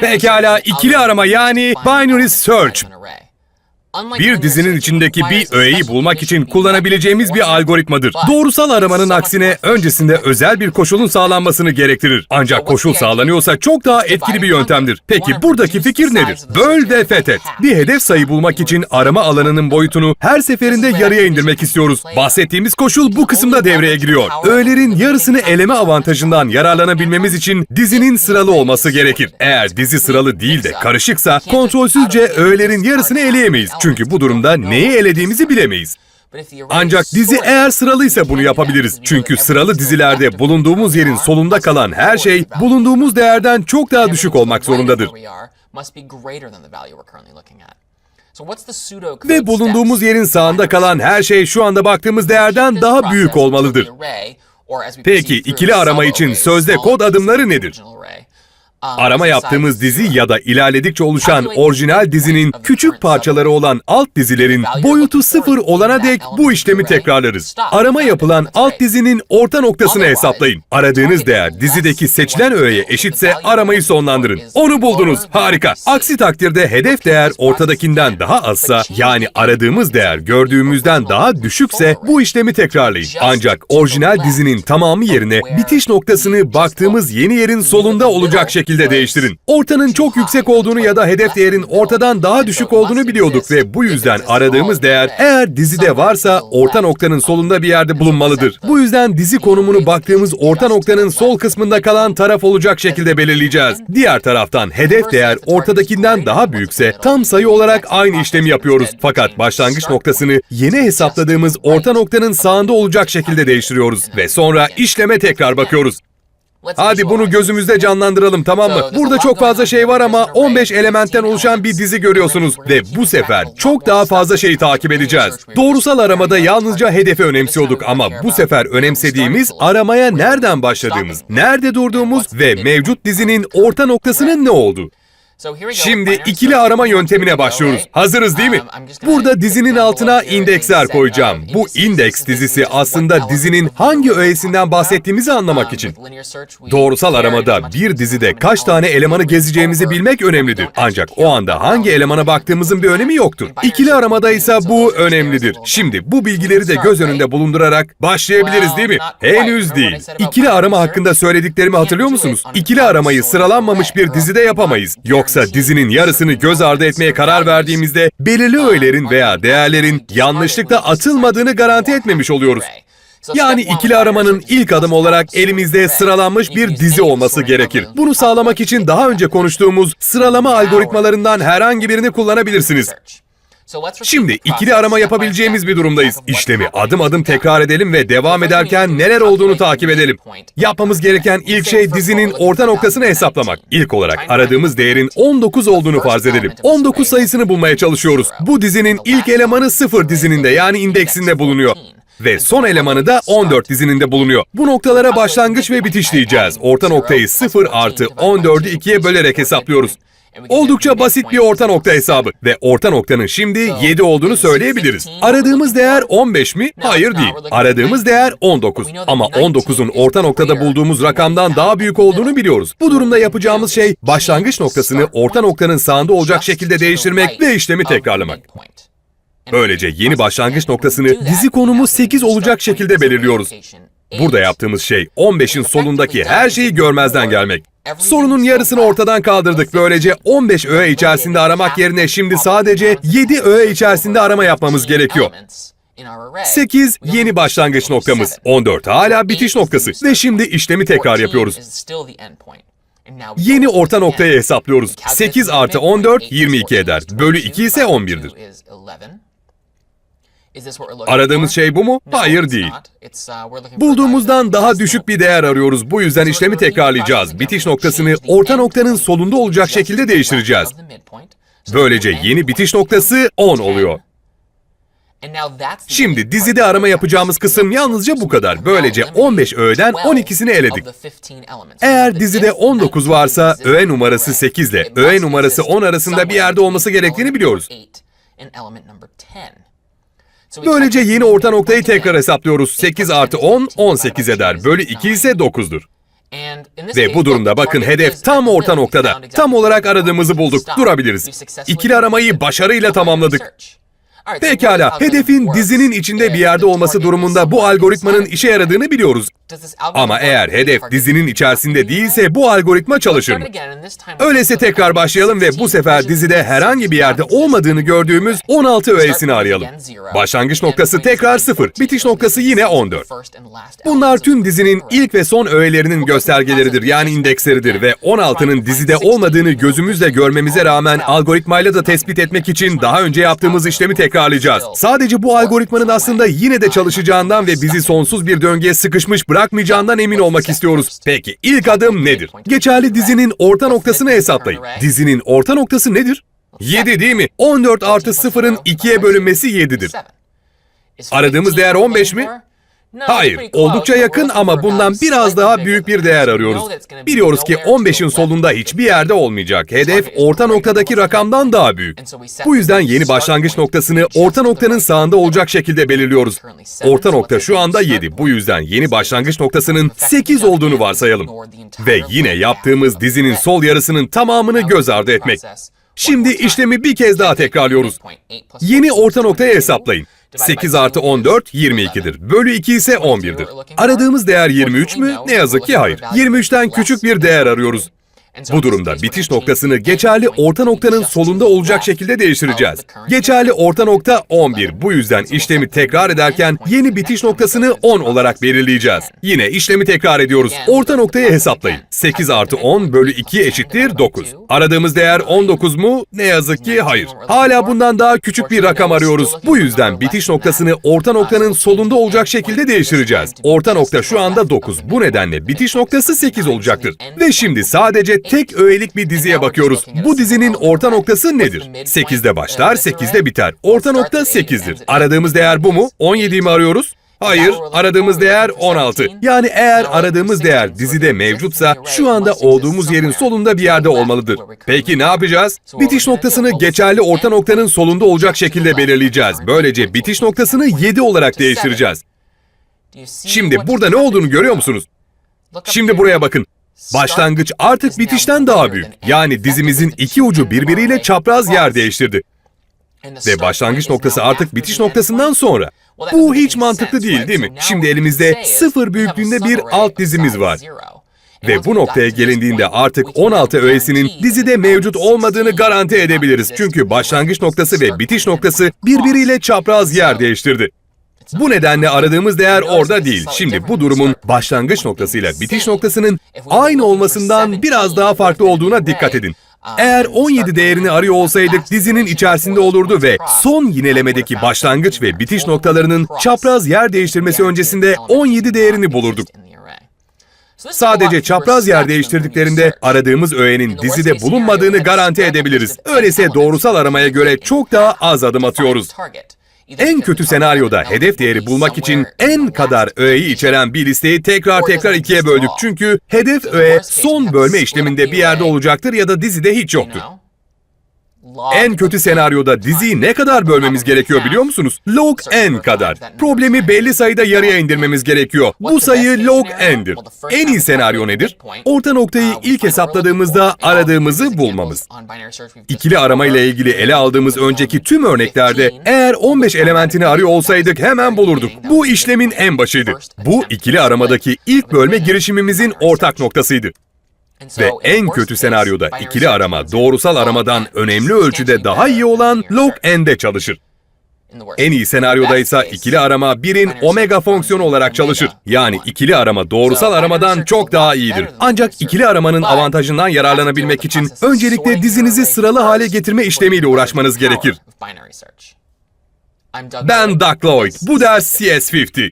Pekala ikili arama yani binary search. Bir dizinin içindeki bir öğeyi bulmak için kullanabileceğimiz bir algoritmadır. Doğrusal aramanın aksine öncesinde özel bir koşulun sağlanmasını gerektirir. Ancak koşul sağlanıyorsa çok daha etkili bir yöntemdir. Peki buradaki fikir nedir? Böl ve fethet. Bir hedef sayı bulmak için arama alanının boyutunu her seferinde yarıya indirmek istiyoruz. Bahsettiğimiz koşul bu kısımda devreye giriyor. Öğelerin yarısını eleme avantajından yararlanabilmemiz için dizinin sıralı olması gerekir. Eğer dizi sıralı değil de karışıksa kontrolsüzce öğelerin yarısını eleyemeyiz. Çünkü bu durumda neyi elediğimizi bilemeyiz. Ancak dizi eğer sıralıysa bunu yapabiliriz. Çünkü sıralı dizilerde bulunduğumuz yerin solunda kalan her şey bulunduğumuz değerden çok daha düşük olmak zorundadır. Ve bulunduğumuz yerin sağında kalan her şey şu anda baktığımız değerden daha büyük olmalıdır. Peki ikili arama için sözde kod adımları nedir? Arama yaptığımız dizi ya da ilerledikçe oluşan orijinal dizinin küçük parçaları olan alt dizilerin boyutu sıfır olana dek bu işlemi tekrarlarız. Arama yapılan alt dizinin orta noktasını hesaplayın. Aradığınız değer dizideki seçilen öğeye eşitse aramayı sonlandırın. Onu buldunuz. Harika. Aksi takdirde hedef değer ortadakinden daha azsa yani aradığımız değer gördüğümüzden daha düşükse bu işlemi tekrarlayın. Ancak orijinal dizinin tamamı yerine bitiş noktasını baktığımız yeni yerin solunda olacak şekilde şekilde değiştirin. Ortanın çok yüksek olduğunu ya da hedef değerin ortadan daha düşük olduğunu biliyorduk ve bu yüzden aradığımız değer eğer dizide varsa orta noktanın solunda bir yerde bulunmalıdır. Bu yüzden dizi konumunu baktığımız orta noktanın sol kısmında kalan taraf olacak şekilde belirleyeceğiz. Diğer taraftan hedef değer ortadakinden daha büyükse tam sayı olarak aynı işlemi yapıyoruz. Fakat başlangıç noktasını yeni hesapladığımız orta noktanın sağında olacak şekilde değiştiriyoruz ve sonra işleme tekrar bakıyoruz. Hadi bunu gözümüzde canlandıralım tamam mı? Burada çok fazla şey var ama 15 elementten oluşan bir dizi görüyorsunuz. Ve bu sefer çok daha fazla şeyi takip edeceğiz. Doğrusal aramada yalnızca hedefi önemsiyorduk ama bu sefer önemsediğimiz aramaya nereden başladığımız, nerede durduğumuz ve mevcut dizinin orta noktasının ne olduğu. Şimdi ikili arama yöntemine başlıyoruz. Hazırız değil mi? Burada dizinin altına indeksler koyacağım. Bu indeks dizisi aslında dizinin hangi öğesinden bahsettiğimizi anlamak için. Doğrusal aramada bir dizide kaç tane elemanı gezeceğimizi bilmek önemlidir. Ancak o anda hangi elemana baktığımızın bir önemi yoktur. İkili aramada ise bu önemlidir. Şimdi bu bilgileri de göz önünde bulundurarak başlayabiliriz değil mi? Henüz değil. İkili arama hakkında söylediklerimi hatırlıyor musunuz? İkili aramayı sıralanmamış bir dizide yapamayız. Yoksa Yoksa dizinin yarısını göz ardı etmeye karar verdiğimizde belirli öğelerin veya değerlerin yanlışlıkla atılmadığını garanti etmemiş oluyoruz. Yani ikili aramanın ilk adımı olarak elimizde sıralanmış bir dizi olması gerekir. Bunu sağlamak için daha önce konuştuğumuz sıralama algoritmalarından herhangi birini kullanabilirsiniz. Şimdi ikili arama yapabileceğimiz bir durumdayız. İşlemi adım adım tekrar edelim ve devam ederken neler olduğunu takip edelim. Yapmamız gereken ilk şey dizinin orta noktasını hesaplamak. İlk olarak aradığımız değerin 19 olduğunu farz edelim. 19 sayısını bulmaya çalışıyoruz. Bu dizinin ilk elemanı 0 dizininde yani indeksinde bulunuyor ve son elemanı da 14 dizininde bulunuyor. Bu noktalara başlangıç ve bitiş diyeceğiz. Orta noktayı 0 artı 14'ü 2'ye bölerek hesaplıyoruz. Oldukça basit bir orta nokta hesabı ve orta noktanın şimdi 7 olduğunu söyleyebiliriz. Aradığımız değer 15 mi? Hayır değil. Aradığımız değer 19. Ama 19'un orta noktada bulduğumuz rakamdan daha büyük olduğunu biliyoruz. Bu durumda yapacağımız şey başlangıç noktasını orta noktanın sağında olacak şekilde değiştirmek ve işlemi tekrarlamak. Böylece yeni başlangıç noktasını dizi konumu 8 olacak şekilde belirliyoruz. Burada yaptığımız şey 15'in solundaki her şeyi görmezden gelmek. Sorunun yarısını ortadan kaldırdık. Böylece 15 öğe içerisinde aramak yerine şimdi sadece 7 öğe içerisinde arama yapmamız gerekiyor. 8 yeni başlangıç noktamız. 14 hala bitiş noktası. Ve şimdi işlemi tekrar yapıyoruz. Yeni orta noktayı hesaplıyoruz. 8 artı 14 22 eder. Bölü 2 ise 11'dir. Aradığımız şey bu mu? Hayır değil. Bulduğumuzdan daha düşük bir değer arıyoruz. Bu yüzden işlemi tekrarlayacağız. Bitiş noktasını orta noktanın solunda olacak şekilde değiştireceğiz. Böylece yeni bitiş noktası 10 oluyor. Şimdi dizide arama yapacağımız kısım yalnızca bu kadar. Böylece 15 öğeden 12'sini eledik. Eğer dizide 19 varsa öğe numarası 8 ile öğe numarası 10 arasında bir yerde olması gerektiğini biliyoruz. Böylece yeni orta noktayı tekrar hesaplıyoruz. 8 artı 10, 18 eder. Bölü 2 ise 9'dur. Ve bu durumda bakın hedef tam orta noktada. Tam olarak aradığımızı bulduk. Durabiliriz. İkili aramayı başarıyla tamamladık. Pekala, hedefin dizinin içinde bir yerde olması durumunda bu algoritmanın işe yaradığını biliyoruz. Ama eğer hedef dizinin içerisinde değilse bu algoritma çalışır? Öyleyse tekrar başlayalım ve bu sefer dizide herhangi bir yerde olmadığını gördüğümüz 16 öğesini arayalım. Başlangıç noktası tekrar 0, bitiş noktası yine 14. Bunlar tüm dizinin ilk ve son öğelerinin göstergeleridir yani indeksleridir ve 16'nın dizide olmadığını gözümüzle görmemize rağmen algoritmayla da tespit etmek için daha önce yaptığımız işlemi tekrarlayacağız. Sadece bu algoritmanın aslında yine de çalışacağından ve bizi sonsuz bir döngüye sıkışmış bırakmayacağından emin olmak istiyoruz. Peki ilk adım nedir? Geçerli dizinin orta noktasını hesaplayın. Dizinin orta noktası nedir? 7 değil mi? 14 artı 0'ın 2'ye bölünmesi 7'dir. Aradığımız değer 15 mi? Hayır, oldukça yakın ama bundan biraz daha büyük bir değer arıyoruz. Biliyoruz ki 15'in solunda hiçbir yerde olmayacak. Hedef orta noktadaki rakamdan daha büyük. Bu yüzden yeni başlangıç noktasını orta noktanın sağında olacak şekilde belirliyoruz. Orta nokta şu anda 7. Bu yüzden yeni başlangıç noktasının 8 olduğunu varsayalım. Ve yine yaptığımız dizinin sol yarısının tamamını göz ardı etmek. Şimdi işlemi bir kez daha tekrarlıyoruz. Yeni orta noktayı hesaplayın. 8 artı 14 22'dir. Bölü 2 ise 11'dir. Aradığımız değer 23 mü? Ne yazık ki hayır. 23'ten küçük bir değer arıyoruz. Bu durumda bitiş noktasını geçerli orta noktanın solunda olacak şekilde değiştireceğiz. Geçerli orta nokta 11. Bu yüzden işlemi tekrar ederken yeni bitiş noktasını 10 olarak belirleyeceğiz. Yine işlemi tekrar ediyoruz. Orta noktayı hesaplayın. 8 artı 10 bölü 2 eşittir 9. Aradığımız değer 19 mu? Ne yazık ki hayır. Hala bundan daha küçük bir rakam arıyoruz. Bu yüzden bitiş noktasını orta noktanın solunda olacak şekilde değiştireceğiz. Orta nokta şu anda 9. Bu nedenle bitiş noktası 8 olacaktır. Ve şimdi sadece tek öğelik bir diziye bakıyoruz. Bu dizinin orta noktası nedir? 8'de başlar, 8'de biter. Orta nokta 8'dir. Aradığımız değer bu mu? 17'yi mi arıyoruz? Hayır, aradığımız değer 16. Yani eğer aradığımız değer dizide mevcutsa şu anda olduğumuz yerin solunda bir yerde olmalıdır. Peki ne yapacağız? Bitiş noktasını geçerli orta noktanın solunda olacak şekilde belirleyeceğiz. Böylece bitiş noktasını 7 olarak değiştireceğiz. Şimdi burada ne olduğunu görüyor musunuz? Şimdi buraya bakın. Başlangıç artık bitişten daha büyük. Yani dizimizin iki ucu birbiriyle çapraz yer değiştirdi. Ve başlangıç noktası artık bitiş noktasından sonra. Bu hiç mantıklı değil değil mi? Şimdi elimizde sıfır büyüklüğünde bir alt dizimiz var. Ve bu noktaya gelindiğinde artık 16 öğesinin dizide mevcut olmadığını garanti edebiliriz. Çünkü başlangıç noktası ve bitiş noktası birbiriyle çapraz yer değiştirdi. Bu nedenle aradığımız değer orada değil. Şimdi bu durumun başlangıç noktasıyla bitiş noktasının aynı olmasından biraz daha farklı olduğuna dikkat edin. Eğer 17 değerini arıyor olsaydık dizinin içerisinde olurdu ve son yinelemedeki başlangıç ve bitiş noktalarının çapraz yer değiştirmesi öncesinde 17 değerini bulurduk. Sadece çapraz yer değiştirdiklerinde aradığımız öğenin dizide bulunmadığını garanti edebiliriz. Öyleyse doğrusal aramaya göre çok daha az adım atıyoruz. En kötü senaryoda hedef değeri bulmak için en kadar öğeyi içeren bir listeyi tekrar tekrar ikiye böldük. Çünkü hedef öğe son bölme işleminde bir yerde olacaktır ya da dizide hiç yoktur. En kötü senaryoda diziyi ne kadar bölmemiz gerekiyor biliyor musunuz? Log n kadar. Problemi belli sayıda yarıya indirmemiz gerekiyor. Bu sayı log n'dir. En iyi senaryo nedir? Orta noktayı ilk hesapladığımızda aradığımızı bulmamız. İkili arama ile ilgili ele aldığımız önceki tüm örneklerde eğer 15 elementini arıyor olsaydık hemen bulurduk. Bu işlemin en başıydı. Bu ikili aramadaki ilk bölme girişimimizin ortak noktasıydı. Ve en kötü senaryoda ikili arama doğrusal aramadan önemli ölçüde daha iyi olan log n'de çalışır. En iyi senaryoda ise ikili arama birin omega fonksiyonu olarak çalışır. Yani ikili arama doğrusal aramadan çok daha iyidir. Ancak ikili aramanın avantajından yararlanabilmek için öncelikle dizinizi sıralı hale getirme işlemiyle uğraşmanız gerekir. Ben Doug Lloyd, bu ders CS50.